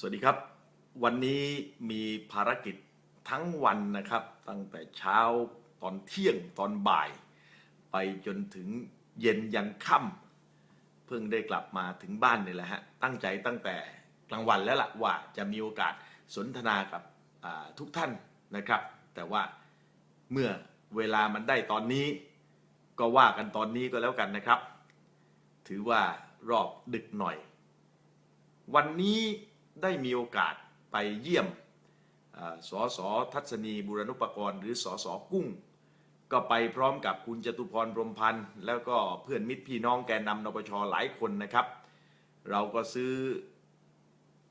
สวัสดีครับ วันนี้มีภารกิจทั้งวันนะครับ ตั้งแต่เช้าตอนเที่ยงตอนบ่าย ไปจนถึงเย็นยันค่ำเพิ่งได้กลับมาถึงบ้านนี่แหละฮะตั้งใจตั้งแต่กลางวันแล้วล่ะว่าจะมีโอกาสสนทนากับทุกท่านนะครับ แต่ว่าเมื่อเวลามันได้ตอนนี้ ก็ว่ากันตอนนี้ก็แล้วกันนะครับ ถือว่ารอบดึกหน่อย วันนี้ ได้มีโอกาสไปเยี่ยมอ่าสสทัศนีบุรณุปกรณ์ หรือสสกุ้ง ก็ไปพร้อมกับคุณจตุพรพรมพันธ์แล้วก็เพื่อนมิตรพี่น้องแกนนำนปชหลายคนนะครับ เราก็ซื้อ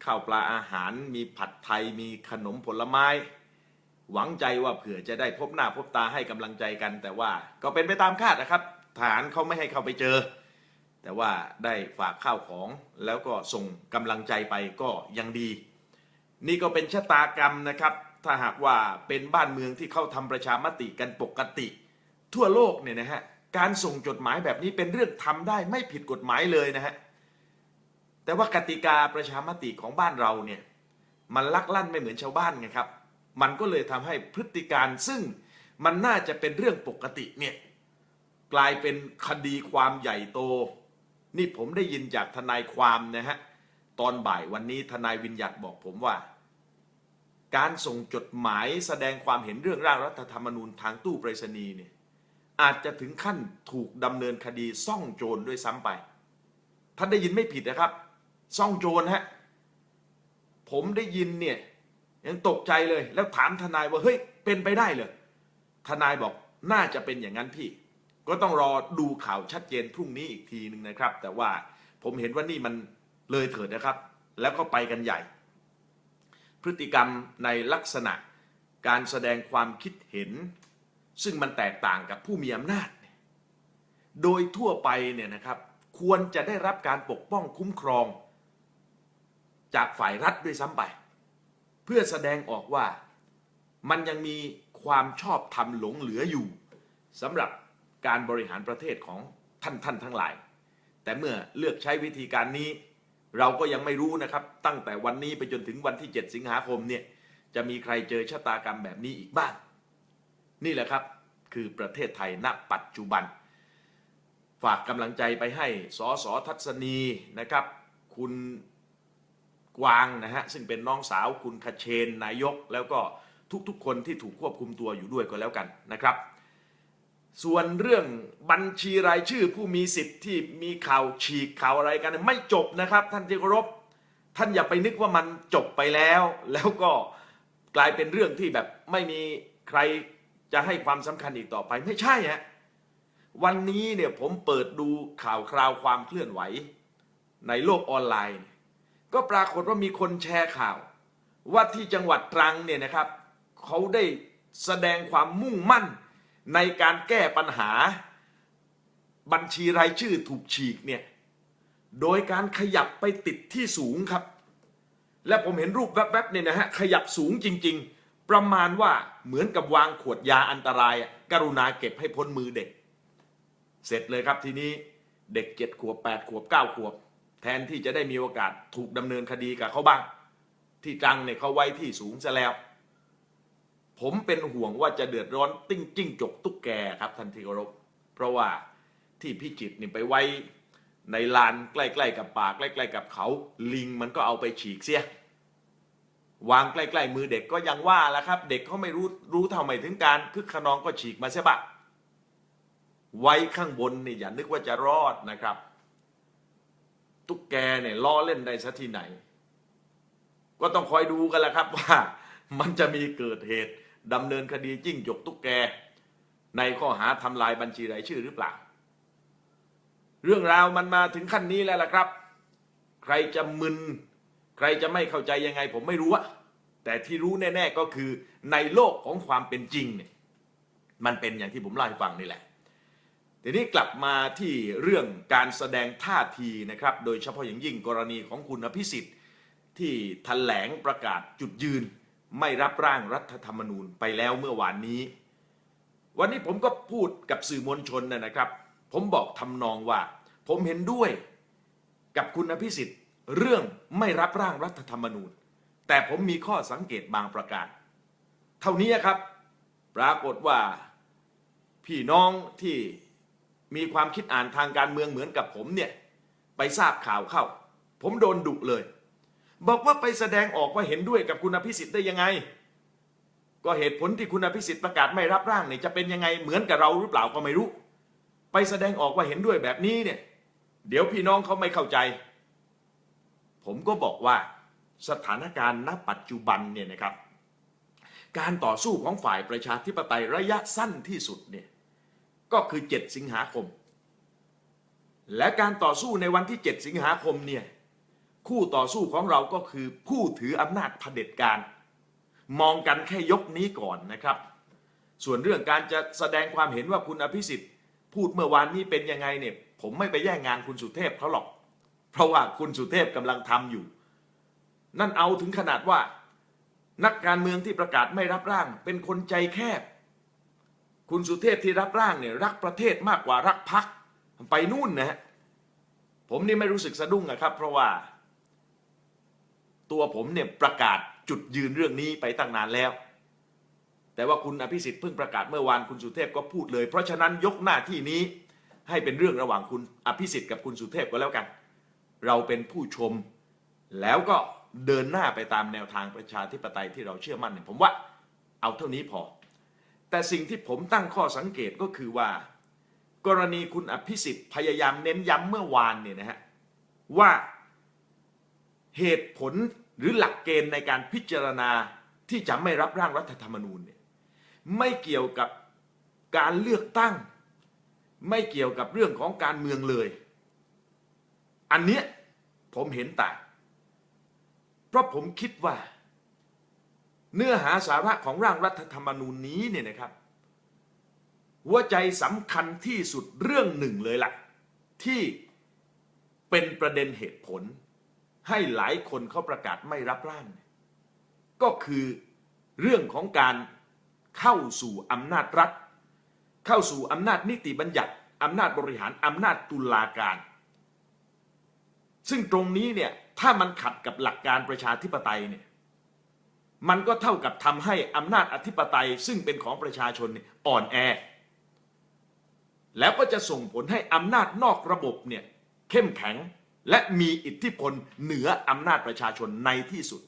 ข้าวปลาอาหาร มีผัดไทย มีขนมผลไม้ หวังใจว่าเผื่อจะได้พบหน้าพบตาให้กำลังใจกัน แต่ว่าก็เป็นไปตามคาดนะครับทหารเขาไม่ให้เข้าไปเจอ แต่ว่าได้ฝากข้าวของแล้วก็ส่งกำลังใจไปก็ยังดี นี่ก็เป็นชะตากรรมนะครับ ถ้าหากว่าเป็นบ้านเมืองที่เข้าทำประชามติกันปกติ ทั่วโลกเนี่ยนะฮะการส่งจดหมายแบบนี้เป็นเรื่องทำได้ไม่ผิดกฎหมายเลยนะฮะแต่ว่ากติกาประชามติของบ้านเราเนี่ยมันลักลั่นไม่เหมือนชาวบ้านไงครับ มันก็เลยทำให้พฤติการซึ่งมันน่าจะเป็นเรื่องปกติเนี่ยกลายเป็นคดีความใหญ่โต นี่ผมได้ยินจากทนายความนะฮะตอนบ่ายวันนี้ทนายวิญญัตบอกผมว่า การส่งจดหมายแสดงความเห็นเรื่องร่างรัฐธรรมนูญทางตู้ไปรษณีย์เนี่ยอาจจะถึงขั้นถูกดำเนินคดีซ่องโจรด้วยซ้ำไปท่านได้ยินไม่ผิดนะครับ ซ่องโจรฮะผมได้ยินเนี่ยยังตกใจเลยแล้วถามทนายว่าเฮ้ยเป็นไปได้เหรอทนายบอกน่าจะเป็นอย่างนั้นพี่ ก็ต้องรอดูข่าวชัดเจนพรุ่งนี้อีกทีหนึ่งนะครับ แต่ว่าผมเห็นว่านี่มันเลยเถิดนะครับ แล้วก็ไปกันใหญ่ พฤติกรรมในลักษณะการแสดงความคิดเห็น ซึ่งมันแตกต่างกับผู้มีอำนาจ โดยทั่วไปเนี่ยนะครับควรจะได้รับการปกป้องคุ้มครอง จากฝ่ายรัฐด้วยซ้ำไป เพื่อแสดงออกว่ามันยังมีความชอบธรรมหลงเหลืออยู่สำหรับ การบริหารประเทศของท่านท่านทั้งหลาย แต่เมื่อเลือกใช้วิธีการนี้ เราก็ยังไม่รู้นะครับ ตั้งแต่วันนี้ไปจนถึงวันที่ 7 สิงหาคมเนี่ยจะมีใครเจอชะตากรรมแบบนี้อีกบ้าง นี่แหละครับคือประเทศไทยณปัจจุบัน ฝากกำลังใจไปให้สสทัศนีนะครับ คุณกวางนะฮะซึ่งเป็นน้องสาวคุณคเชนนายก แล้วก็ทุกๆคนที่ถูกควบคุมตัวอยู่ด้วยก็แล้วกันนะครับ ส่วนเรื่องบัญชีรายชื่อผู้มีสิทธิ์ที่มีข่าวฉีกข่าวอะไรกัน ไม่จบนะครับ ท่านที่เคารพท่านอย่าไปนึกว่ามันจบไปแล้ว แล้วก็กลายเป็นเรื่องที่แบบไม่มีใครจะให้ความสำคัญอีกต่อไปไม่ใช่ฮะวันนี้เนี่ยผมเปิดดูข่าวคราวความเคลื่อนไหว ในโลกออนไลน์ ก็ปรากฏว่ามีคนแชร์ข่าว ว่าที่จังหวัดตรังเนี่ยนะครับ เขาได้แสดงความมุ่งมั่น ในการแก้ปัญหาบัญชีรายชื่อถูกฉีกเนี่ยโดยการขยับไปติดที่สูงครับ และผมเห็นรูปแวบๆเนี่ยนะฮะขยับสูงจริง ๆ ประมาณว่าเหมือนกับวางขวดยาอันตราย กรุณาเก็บให้พ้นมือเด็ก เสร็จเลยครับทีนี้เด็กเจ็ดขวบแปดขวบเก้าขวบ แทนที่จะได้มีโอกาสถูกดำเนินคดีกับเขาบ้าง ที่ตรังเนี่ยเขาไว้ที่สูงซะแล้ว ผมเป็นห่วงว่าจะเดือดร้อนติ้งจิ้งจกตุ๊กแกครับท่านที่เคารพเพราะว่าที่พิจิตนี่ไปไว้ในลานใกล้ๆกับป่าใกล้ๆกับเขา ลิงมันก็เอาไปฉีกเสียวางใกล้ๆมือเด็กก็ยังว่าแล้วครับ เด็กเขาไม่รู้รู้เท่าไม่ถึงการคึกขนองก็ฉีกมาเสียบะไว้ข้างบนนี่อย่านึกว่าจะรอดนะครับ ตุ๊กแกเนี่ยล้อเล่นได้ซะที่ไหน ก็ต้องคอยดูกันแหละครับว่า มันจะมีเกิดเหตุ ดำเนินคดีจิ้งจกตุ๊กแก ในข้อหาทำลายบัญชีรายชื่อหรือเปล่า เรื่องราวมันมาถึงขั้นนี้แล้วล่ะครับ ใครจะมึน ใครจะไม่เข้าใจยังไง ผมไม่รู้อะแต่ที่รู้แน่ ๆก็คือในโลกของความเป็นจริงเนี่ยมันเป็นอย่างที่ผมเล่าให้ฟังนี่แหละ ทีนี้กลับมาที่เรื่องการแสดงท่าทีนะครับ โดยเฉพาะอย่างยิ่งกรณีของคุณอภิสิทธิ์ที่แถลงประกาศจุดยืน ไม่รับร่างรัฐธรรมนูญไปแล้วเมื่อวานนี้ วันนี้ผมก็พูดกับสื่อมวลชนนะนะครับ ผมบอกทำนองว่า ผมเห็นด้วยกับคุณอภิสิทธิ์เรื่องไม่รับร่างรัฐธรรมนูญ แต่ผมมีข้อสังเกตบางประการ เท่านี้ครับ ปรากฏว่าพี่น้องที่มีความคิดอ่านทางการเมืองเหมือนกับผมเนี่ยไปทราบข่าวเข้า ผมโดนดุเลย บอกว่าไปแสดงออกว่าเห็นด้วยกับคุณอภิสิทธิ์ได้ยังไง ก็เหตุผลที่คุณอภิสิทธิ์ประกาศไม่รับร่างเนี่ยจะเป็นยังไงเหมือนกับเราหรือเปล่าก็ไม่รู้ ไปแสดงออกว่าเห็นด้วยแบบนี้เนี่ย เดี๋ยวพี่น้องเขาไม่เข้าใจ ผมก็บอกว่าสถานการณ์ณปัจจุบันเนี่ยนะครับ การต่อสู้ของฝ่ายประชาธิปไตยระยะสั้นที่สุดเนี่ยก็คือ 7 สิงหาคม และการต่อสู้ในวันที่ 7 สิงหาคมเนี่ย คู่ต่อสู้ของเราก็คือผู้ถืออำนาจเผด็จการ มองกันแค่ยกนี้ก่อนนะครับ ส่วนเรื่องการจะแสดงความเห็นว่าคุณอภิสิทธิ์ พูดเมื่อวานนี้เป็นยังไงเนี่ย ผมไม่ไปแย่งงานคุณสุเทพเขาหรอก เพราะว่าคุณสุเทพกำลังทำอยู่ นั่นเอาถึงขนาดว่า นักการเมืองที่ประกาศไม่รับร่าง เป็นคนใจแคบ คุณสุเทพที่รับร่างเนี่ยรักประเทศมากกว่ารักพักไปนู่นนะฮะผมนี่ไม่รู้สึกสะดุ้งนะครับ เพราะว่า ตัวผมเนี่ยประกาศจุดยืนเรื่องนี้ไปตั้งนานแล้ว แต่ว่าคุณอภิสิทธิ์เพิ่งประกาศเมื่อวานคุณสุเทพก็พูดเลย เพราะฉะนั้นยกหน้าที่นี้ให้เป็นเรื่องระหว่างคุณอภิสิทธิ์กับคุณสุเทพก็แล้วกัน เราเป็นผู้ชม แล้วก็เดินหน้าไปตามแนวทางประชาธิปไตยที่เราเชื่อมั่นเนี่ยผมว่าเอาเท่านี้พอ แต่สิ่งที่ผมตั้งข้อสังเกตก็คือว่า กรณีคุณอภิสิทธิ์พยายามเน้นย้ำเมื่อวานเนี่ยนะฮะว่า เหตุผลหรือหลักเกณฑ์ในการพิจารณาที่จะไม่รับร่างรัฐธรรมนูญเนี่ยไม่เกี่ยวกับการเลือกตั้ง ไม่เกี่ยวกับเรื่องของการเมืองเลย อันเนี้ยผมเห็นต่างเพราะผมคิดว่า เนื้อหาสาระของร่างรัฐธรรมนูญนี้เนี่ยนะครับ หัวใจสำคัญที่สุดเรื่องหนึ่งเลยล่ะที่เป็นประเด็นเหตุผล ให้หลายคนเขาประกาศไม่รับร่าง ก็คือเรื่องของการเข้าสู่อำนาจรัฐ เข้าสู่อำนาจนิติบัญญัติอำนาจบริหารอำนาจตุลาการ ซึ่งตรงนี้เนี่ยถ้ามันขัดกับหลักการประชาธิปไตยเนี่ยมันก็เท่ากับทำให้อำนาจอธิปไตย ซึ่งเป็นของประชาชนเนี่ยอ่อนแอ แล้วก็จะส่งผลให้อำนาจนอกระบบเนี่ยเข้มแข็ง และมีอิทธิพลเหนืออำนาจประชาชนในที่สุด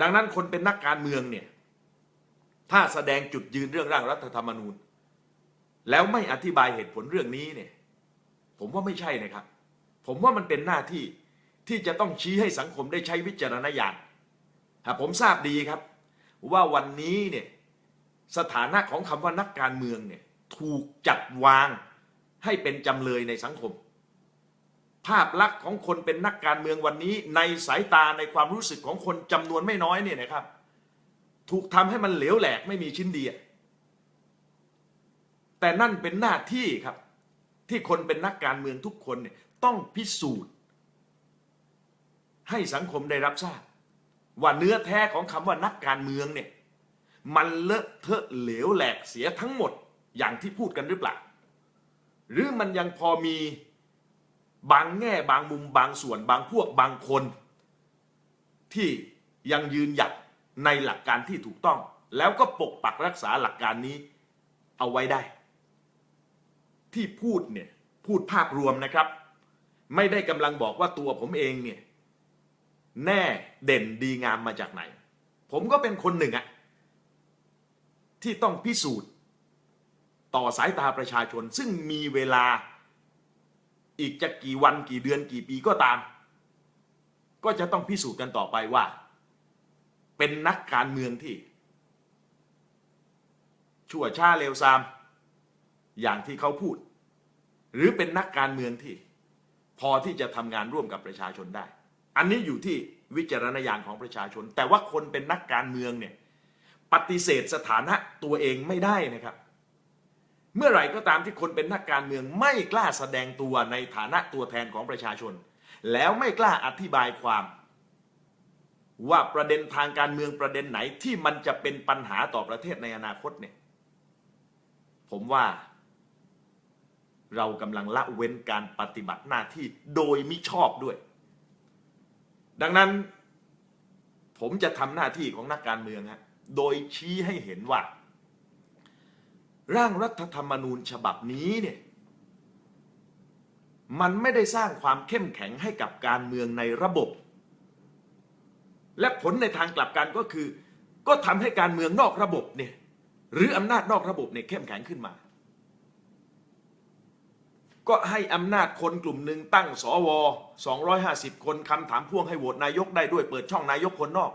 ดังนั้นคนเป็นนักการเมืองเนี่ยถ้าแสดงจุดยืนเรื่องร่างรัฐธรรมนูญ แล้วไม่อธิบายเหตุผลเรื่องนี้เนี่ยผมว่าไม่ใช่นะครับ ผมว่ามันเป็นหน้าที่ที่จะต้องชี้ให้สังคมได้ใช้วิจารณญาณถ้าผมทราบดีครับ ว่าวันนี้เนี่ยสถานะของคำว่านักการเมืองเนี่ยถูกจัดวางให้เป็นจำเลยในสังคม ภาพลักษณ์ของคนเป็นนักการเมืองวันนี้ ในสายตาในความรู้สึกของคนจำนวนไม่น้อยเนี่ยนะครับ ถูกทำให้มันเหลวแหลกไม่มีชิ้นดีแต่นั่นเป็นหน้าที่ครับ ที่คนเป็นนักการเมืองทุกคนเนี่ยต้องพิสูจน์ ให้สังคมได้รับทราบ ว่าเนื้อแท้ของคำว่านักการเมืองเนี่ยมันเลอะเทอะเหลวแหลกเสียทั้งหมดอย่างที่พูดกันหรือเปล่า หรือมันยังพอมี บางแง่บางมุมบางส่วนบางพวกบางคน ที่ยังยืนหยัดในหลักการที่ถูกต้อง แล้วก็ปกปักรักษาหลักการนี้เอาไว้ได้ ที่พูดเนี่ยพูดภาพรวมนะครับ ไม่ได้กำลังบอกว่าตัวผมเองเนี่ยแน่เด่นดีงามมาจากไหน ผมก็เป็นคนหนึ่งอะที่ต้องพิสูจน์ ต่อสายตาประชาชนซึ่งมีเวลา อีกจะกี่วันกี่เดือนกี่ปีก็ตาม ก็จะต้องพิสูจน์กันต่อไปว่า เป็นนักการเมืองที่ ชั่วช้าเลวซาม อย่างที่เขาพูด หรือเป็นนักการเมืองที่ พอที่จะทำงานร่วมกับประชาชนได้ อันนี้อยู่ที่วิจารณญาณของประชาชน แต่ว่าคนเป็นนักการเมืองเนี่ยปฏิเสธสถานะตัวเองไม่ได้นะครับ เมื่อไหร่ก็ตามที่คนเป็นนักการเมืองไม่กล้าแสดงตัวในฐานะตัวแทนของประชาชน แล้วไม่กล้าอธิบายความ ว่าประเด็นทางการเมืองประเด็นไหนที่มันจะเป็นปัญหาต่อประเทศในอนาคตเนี่ย ผมว่า เรากำลังละเว้นการปฏิบัติหน้าที่โดยมิชอบด้วย ดังนั้นผมจะทำหน้าที่ของนักการเมืองฮะโดยชี้ให้เห็นว่า ร่างรัฐธรรมนูญฉบับนี้เนี่ยมันไม่ได้สร้างความเข้มแข็งให้กับการเมืองในระบบ และผลในทางกลับกันก็คือ ก็ทำให้การเมืองนอกระบบเนี่ยหรืออำนาจนอกระบบเนี่ยเข้มแข็งขึ้นมา ก็ให้อำนาจคนกลุ่มหนึ่งตั้งสว 250 คนคำถามพ่วงให้โหวตนายกได้ด้วยเปิดช่องนายกคนนอก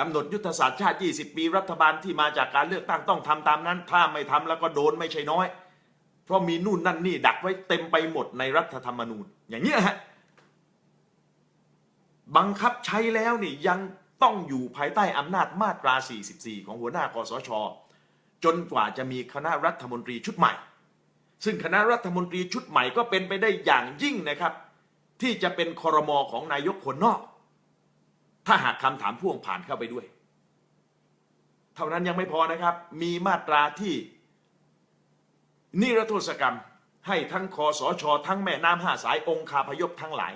กำหนดยุทธศาสตร์ชาติ 20 ปีรัฐบาลที่มาจากการเลือกตั้งต้องทำตามนั้น ถ้าไม่ทำแล้วก็โดนไม่ใช่น้อย เพราะมีนู่นนั่นนี่ดักไว้เต็มไปหมดในรัฐธรรมนูญ อย่างเงี้ฮะบังคับใช้แล้วนี่ยังต้องอยู่ภายใต้อำนาจมาตรา 44 ของหัวหน้าคอสช จนกว่าจะมีคณะรัฐมนตรีชุดใหม่ ซึ่งคณะรัฐมนตรีชุดใหม่ก็เป็นไปได้อย่างยิ่งนะครับ ที่จะเป็นคอรมอของนายกคนนอก ถ้าหากคำถามพ่วงผ่านเข้าไปด้วย เท่านั้นยังไม่พอนะครับ มีมาตราที่ นิรโทษกรรมให้ทั้งคอสชทั้งแม่น้ำห้าสายองค์คาพยพทั้งหลาย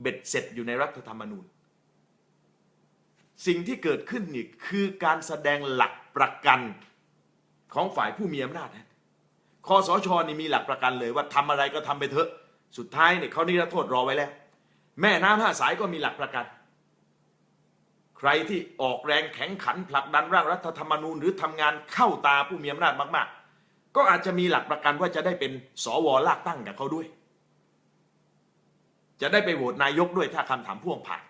เบ็ดเสร็จอยู่ในรัฐธรรมนูญ สิ่งที่เกิดขึ้นนี่คือการแสดงหลักประกันของฝ่ายผู้มีอำนาจนะคอสชนี่มีหลักประกันเลยว่าทำอะไรก็ทำไปเถอะ สุดท้ายเนี่ยเขานิรโทษรอไว้แล้ว แม่น้ำห้าสายก็มีหลักประกัน ใครที่ออกแรงแข็งขันผลักดันร่างรัฐธรรมนูญ หรือทำงานเข้าตาผู้มีอำนาจมาก ๆ ก็อาจจะมีหลักประกันว่าจะได้เป็นสวลากตั้งกับเขาด้วย จะได้ไปโหวตนายกด้วยถ้าคำถามพ่วงผ่าน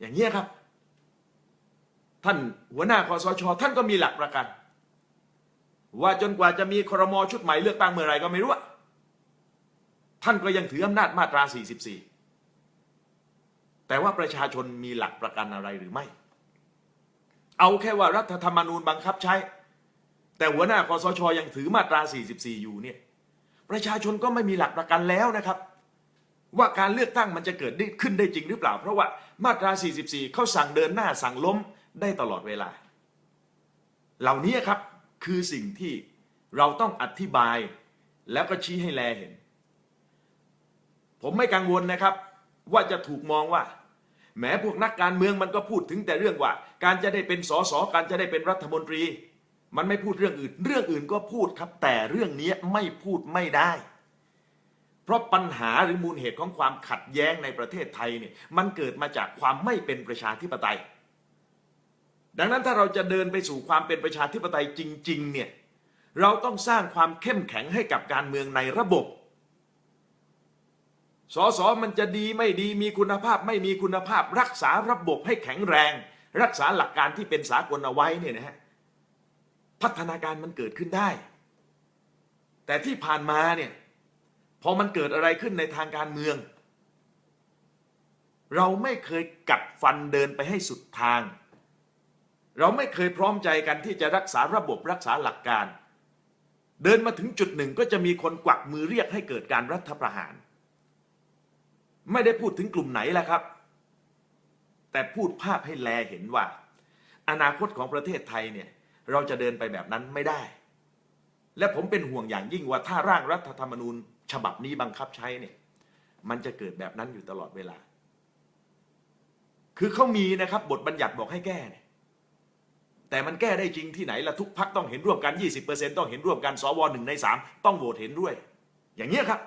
อย่างนี้ครับ ท่านหัวหน้าคอสช ท่านก็มีหลักประกัน ว่าจนกว่าจะมีครมชุดใหม่เลือกตั้งเมื่อไรก็ไม่รู้อะ ท่านก็ยังถืออำนาจมาตรา 44 แต่ว่าประชาชนมีหลักประกันอะไรหรือไม่ เอาแค่ว่ารัฐธรรมนูญบังคับใช้ แต่หัวหน้าคอสชยังถือมาตรา 44 อยู่เนี่ย ประชาชนก็ไม่มีหลักประกันแล้วนะครับ ว่าการเลือกตั้งมันจะเกิดได้ขึ้นได้จริงหรือเปล่า เพราะว่ามาตรา 44 เขาสั่งเดินหน้าสั่งล้มได้ตลอดเวลา เหล่านี้ครับคือสิ่งที่เราต้องอธิบายแล้วก็ชี้ให้แลเห็น ผมไม่กังวลนะครับ ว่าจะถูกมองว่าแหมพวกนักการเมืองมันก็พูดถึงแต่เรื่องว่า การจะได้เป็นสสการจะได้เป็นรัฐมนตรี มันไม่พูดเรื่องอื่น เรื่องอื่นก็พูดครับแต่เรื่องนี้ไม่พูดไม่ได้ เพราะปัญหาหรือมูลเหตุของความขัดแย้งในประเทศไทยเนี่ยมันเกิดมาจากความไม่เป็นประชาธิปไตย ดังนั้นถ้าเราจะเดินไปสู่ความเป็นประชาธิปไตยจริง ๆ เนี่ยเราต้องสร้างความเข้มแข็งให้กับการเมืองในระบบ สสมันจะดีไม่ดีมีคุณภาพไม่มีคุณภาพ รักษาระบบให้แข็งแรง รักษาหลักการที่เป็นสากลเอาไว้เนี่ยนะฮะพัฒนาการมันเกิดขึ้นได้ แต่ที่ผ่านมาเนี่ยพอมันเกิดอะไรขึ้นในทางการเมือง เราไม่เคยกัดฟันเดินไปให้สุดทาง เราไม่เคยพร้อมใจกันที่จะรักษาระบบรักษาหลักการ เดินมาถึงจุดหนึ่งก็จะมีคนกวักมือเรียกให้เกิดการรัฐประหาร ไม่ได้พูดถึงกลุ่มไหนแหละครับ แต่พูดภาพให้แลเห็นว่า อนาคตของประเทศไทยเนี่ยเราจะเดินไปแบบนั้นไม่ได้ และผมเป็นห่วงอย่างยิ่งว่าถ้าร่างรัฐธรรมนูญ ฉบับนี้บังคับใช้เนี่ย มันจะเกิดแบบนั้นอยู่ตลอดเวลา คือเขามีนะครับบทบัญญัติบอกให้แก้เนี่ยแต่มันแก้ได้จริงที่ไหนละทุกพักต้องเห็นร่วมกัน 20%ต้องเห็นร่วมกันสวหนึ่งในสามต้องโหวตเห็นด้วย อย่างเงี้ยครับ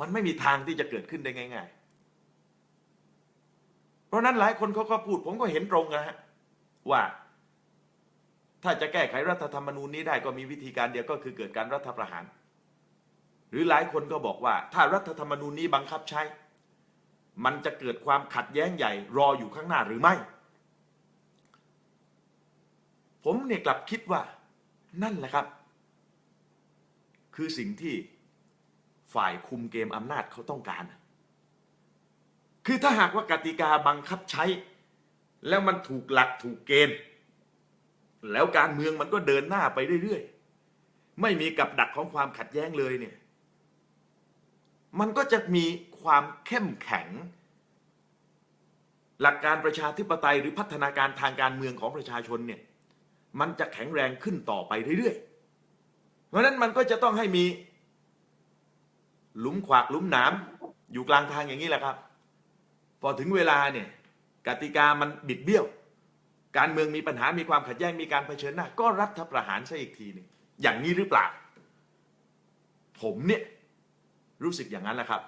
มันไม่มีทางที่จะเกิดขึ้นได้ง่าย ๆ เพราะนั้นหลายคนเขาก็พูดผมก็เห็นตรงนะฮะว่าถ้าจะแก้ไขรัฐธรรมนูญนี้ได้ก็มีวิธีการเดียวก็คือเกิดการรัฐประหาร หรือหลายคนก็บอกว่า ถ้ารัฐธรรมนูญนี้บังคับใช้ มันจะเกิดความขัดแย้งใหญ่รออยู่ข้างหน้าหรือไม่ ผมเนี่ยกลับคิดว่านั่นแหละครับ คือสิ่งที่ ฝ่ายคุมเกมอำนาจเขาต้องการ คือถ้าหากว่ากติกาบังคับใช้ แล้วมันถูกหลักถูกเกณฑ์ แล้วการเมืองมันก็เดินหน้าไปเรื่อยๆ ไม่มีกับดักของความขัดแย้งเลยเนี่ย มันก็จะมีความเข้มแข็ง หลักการประชาธิปไตยหรือพัฒนาการทางการเมืองของประชาชนเนี่ย มันจะแข็งแรงขึ้นต่อไปเรื่อยๆ เพราะฉะนั้นมันก็จะต้องให้มี หลุมขวากหลุมหนาม อยู่กลางทางอย่างนี้แหละครับ พอถึงเวลาเนี่ยกติกามันบิดเบี้ยว การเมืองมีปัญหามีความขัดแย้งมีการเผชิญหน้า ก็รัฐประหารซะอีกทีหนึ่งอย่างนี้หรือเปล่า ผมเนี่ยรู้สึกอย่างนั้นแหละครับ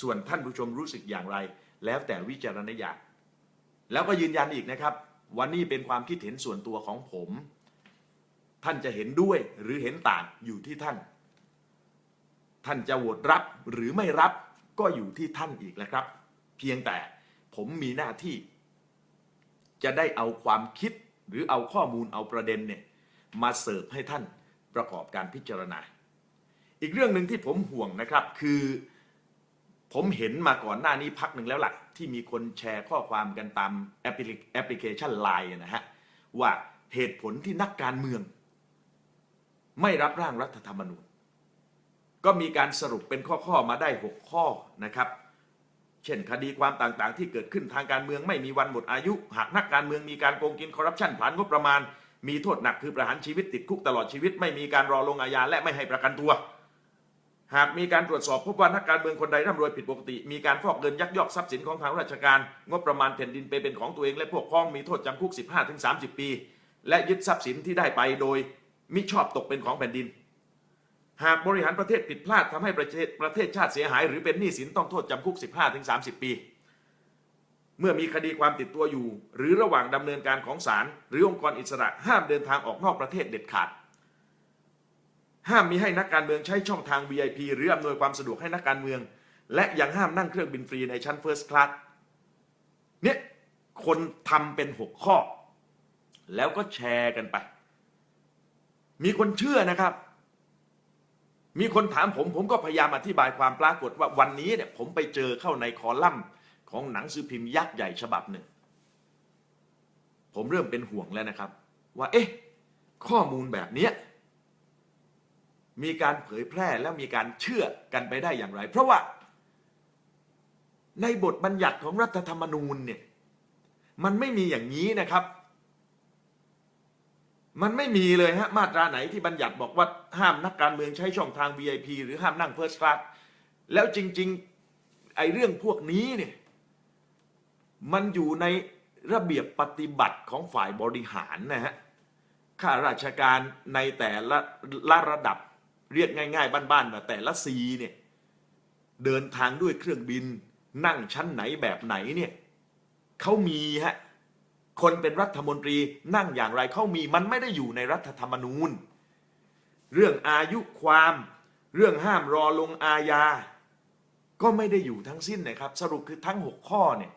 ส่วนท่านผู้ชมรู้สึกอย่างไร แล้วแต่วิจารณญาณแล้วก็ยืนยันอีกนะครับ วันนี้เป็นความคิดเห็นส่วนตัวของผม ท่านจะเห็นด้วยหรือเห็นต่างอยู่ที่ท่าน ท่านจะโหวตรับหรือไม่รับก็อยู่ที่ท่านอีกแหละครับ เพียงแต่ผมมีหน้าที่ จะได้เอาความคิดหรือเอาข้อมูลเอาประเด็นเนี่ยมาเสิร์ฟให้ท่านประกอบการพิจารณา อีกเรื่องหนึ่งที่ผมห่วงนะครับคือผมเห็นมาก่อนหน้านี้พักหนึ่งแล้วหล่ะที่มีคนแชร์ข้อความกันตามแอปพลิแอปพลิเคชันไลน์นะฮะว่าเหตุผลที่นักการเมือง ไม่รับร่างรัฐธรรมนูญ ก็มีการสรุปเป็นข้อ ๆ มาได้ 6 ข้อนะครับ เช่นคดีความต่างๆ ที่เกิดขึ้นทางการเมืองไม่มีวันหมดอายุ หากนักการเมืองมีการโกงกินคอร์รัปชันผ่านงบประมาณ มีโทษหนักคือประหารชีวิตติดคุกตลอดชีวิต ไม่มีการรอลงอาญาและไม่ให้ประกันตัว หากมีการตรวจสอบพบว่านักการเมืองคนใดร่ำรวยผิดปกติ มีการฟอกเงินยักยอกทรัพย์สินของทางราชการ งบประมาณแผ่นดินไปเป็นของตัวเองและพวกพ้องมีโทษจำคุก 15-30 ปี และยึดทรัพย์สินที่ได้ไปโดยมิชอบตกเป็นของแผ่นดิน หากบริหารประเทศผิดพลาดทำให้ประเทศประเทศชาติเสียหาย หรือเป็นหนี้สินต้องโทษจำคุก 15-30 ปี เมื่อมีคดีความติดตัวอยู่ หรือระหว่างดำเนินการของศาลหรือองค์กรอิสระห้ามเดินทางออกนอกประเทศเด็ดขาด ห้ามมีให้นักการเมืองใช้ช่องทาง VIP หรืออำนวยความสะดวกให้นักการเมือง และยังห้ามนั่งเครื่องบินฟรีในชั้น First Class เนี่ยคนทำเป็นหกข้อ แล้วก็แชร์กันไป มีคนเชื่อนะครับ มีคนถามผมผมก็พยายามอธิบายความปรากฏว่าวันนี้เนี่ยผมไปเจอเข้าในคอลัมน์ของหนังสือพิมพ์ยักษ์ใหญ่ฉบับหนึ่ง ผมเริ่มเป็นห่วงแล้วนะครับ ว่าเอ๊ะ ข้อมูลแบบเนี้มีการเผยแพร่แล้วมีการเชื่อกันไปได้อย่างไร เพราะว่า ในบทบัญญัติของรัฐธรรมนูญเนี่ยมันไม่มีอย่างนี้นะครับ มันไม่มีเลยฮะมาตราไหนที่บัญญัติบอกว่าห้ามนักการเมืองใช้ช่องทาง VIP หรือห้ามนั่ง First Class แล้วจริง ๆ ไอ้เรื่องพวกนี้เนี่ยมันอยู่ในระเบียบปฏิบัติของฝ่ายบริหารนะฮะข้าราชการในแต่ละละระดับเรียกง่ายๆ บ้านๆนะแต่ละซีเนี่ยเดินทางด้วยเครื่องบิน นั่งชั้นไหนแบบไหนเนี่ยเขามีฮะ คนเป็นรัฐมนตรีนั่งอย่างไรเขามีมันไม่ได้อยู่ในรัฐธรรมนูญ เรื่องอายุความ เรื่องห้ามรอลงอาญา ก็ไม่ได้อยู่ทั้งสิ้นนะครับ สรุปคือทั้ง 6 ข้อเนี่ย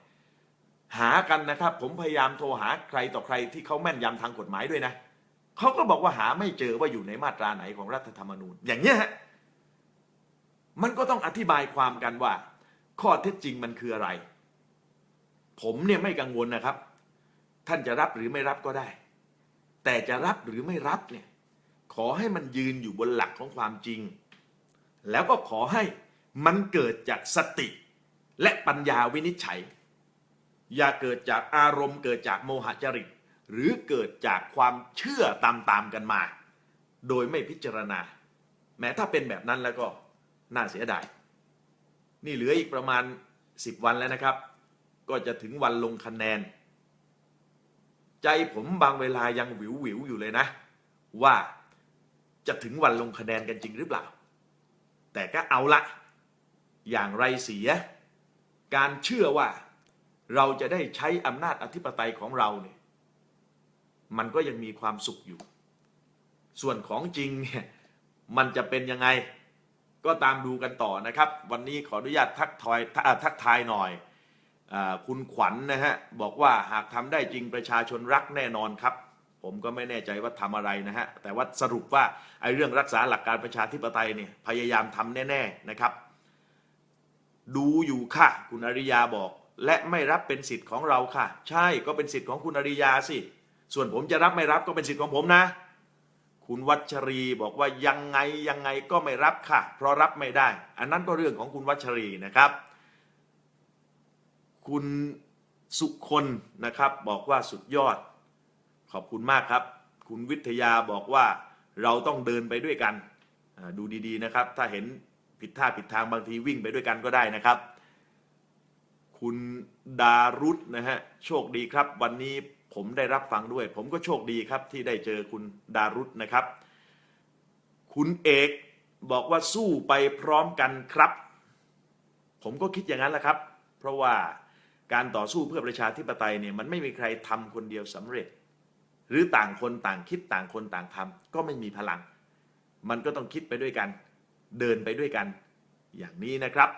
หากันนะครับ ผมพยายามโทรหาใครต่อใครที่เขาแม่นยำทางกฎหมายด้วยนะเขาก็บอกว่าหาไม่เจอว่าอยู่ในมาตราไหนของรัฐธรรมนูญ อย่างเงี้ยฮะมันก็ต้องอธิบายความกันว่า ข้อเท็จจริงมันคืออะไร ผมเนี่ยไม่กังวลนะครับ ท่านจะรับหรือไม่รับก็ได้ แต่จะรับหรือไม่รับเนี่ยขอให้มันยืนอยู่บนหลักของความจริง แล้วก็ขอให้มันเกิดจากสติและปัญญาวินิจฉัย อย่าเกิดจากอารมณ์ เกิดจากโมหจริต หรือเกิดจากความเชื่อตามๆกันมา โดยไม่พิจารณา แม้ถ้าเป็นแบบนั้นแล้วก็น่าเสียดาย นี่เหลืออีกประมาณ 10 วันแล้วนะครับ ก็จะถึงวันลงคะแนน ใจผมบางเวลายังหวิวหวิวอยู่เลยนะ ว่าจะถึงวันลงคะแนนกันจริงหรือเปล่า แต่ก็เอาละ อย่างไรเสีย การเชื่อว่าเราจะได้ใช้อำนาจอธิปไตยของเราเนี่ยมันก็ยังมีความสุขอยู่ ส่วนของจริงเนี่ยมันจะเป็นยังไง ก็ตามดูกันต่อนะครับ วันนี้ขออนุญาตทักทอยทักทายหน่อย คุณขวัญนนะฮะบอกว่าหากทำได้จริงประชาชนรักแน่นอนครับ ผมก็ไม่แน่ใจว่าทำอะไรนะฮะแต่ว่าสรุปว่าไอ้เรื่องรักษาหลักการประชาธิปไตยเนี่ยพยายามทำแน่ๆนะครับ ดูอยู่ค่ะ คุณอริยาบอก และไม่รับเป็นสิทธิ์ของเราค่ะ ใช่ก็เป็นสิทธิ์ของคุณอริยาสิ ส่วนผมจะรับไม่รับก็เป็นสิทธิ์ของผมนะ คุณวัชรีบอกว่ายังไงยังไงก็ไม่รับค่ะ เพราะรับไม่ได้ อันนั้นก็เรื่องของคุณวัชรีนะครับ คุณสุคนนะครับ บอกว่าสุดยอด ขอบคุณมากครับ คุณวิทยาบอกว่าเราต้องเดินไปด้วยกัน ดูดีๆนะครับ ถ้าเห็นผิดท่าผิดทางบางทีวิ่งไปด้วยกันก็ได้นะครับ คุณดารุธนะฮะโชคดีครับ วันนี้ผมได้รับฟังด้วย ผมก็โชคดีครับที่ได้เจอคุณดารุธนะครับ คุณเอกบอกว่าสู้ไปพร้อมกันครับ ผมก็คิดอย่างนั้นแหละครับ เพราะว่า การต่อสู้เพื่อประชาธิปไตยเนี่ยมันไม่มีใครทำคนเดียวสำเร็จ หรือต่างคนต่างคิดต่างคนต่างทำก็ไม่มีพลัง มันก็ต้องคิดไปด้วยกัน เดินไปด้วยกัน อย่างนี้นะครับ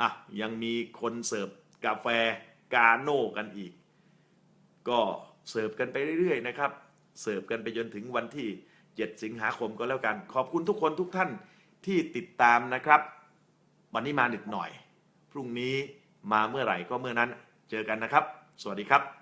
อะยังมีคนเสิร์ฟกาแฟกาโน่กันอีก ก็เสิร์ฟกันไปเรื่อยๆนะครับ เสิร์ฟกันไปจนถึงวันที่ 7 สิงหาคมก็แล้วกัน ขอบคุณทุกคนทุกท่านที่ติดตามนะครับ วันนี้มาหนึดหน่อย พรุ่งนี้ มาเมื่อไหร่ก็เมื่อนั้น เจอกันนะครับ สวัสดีครับ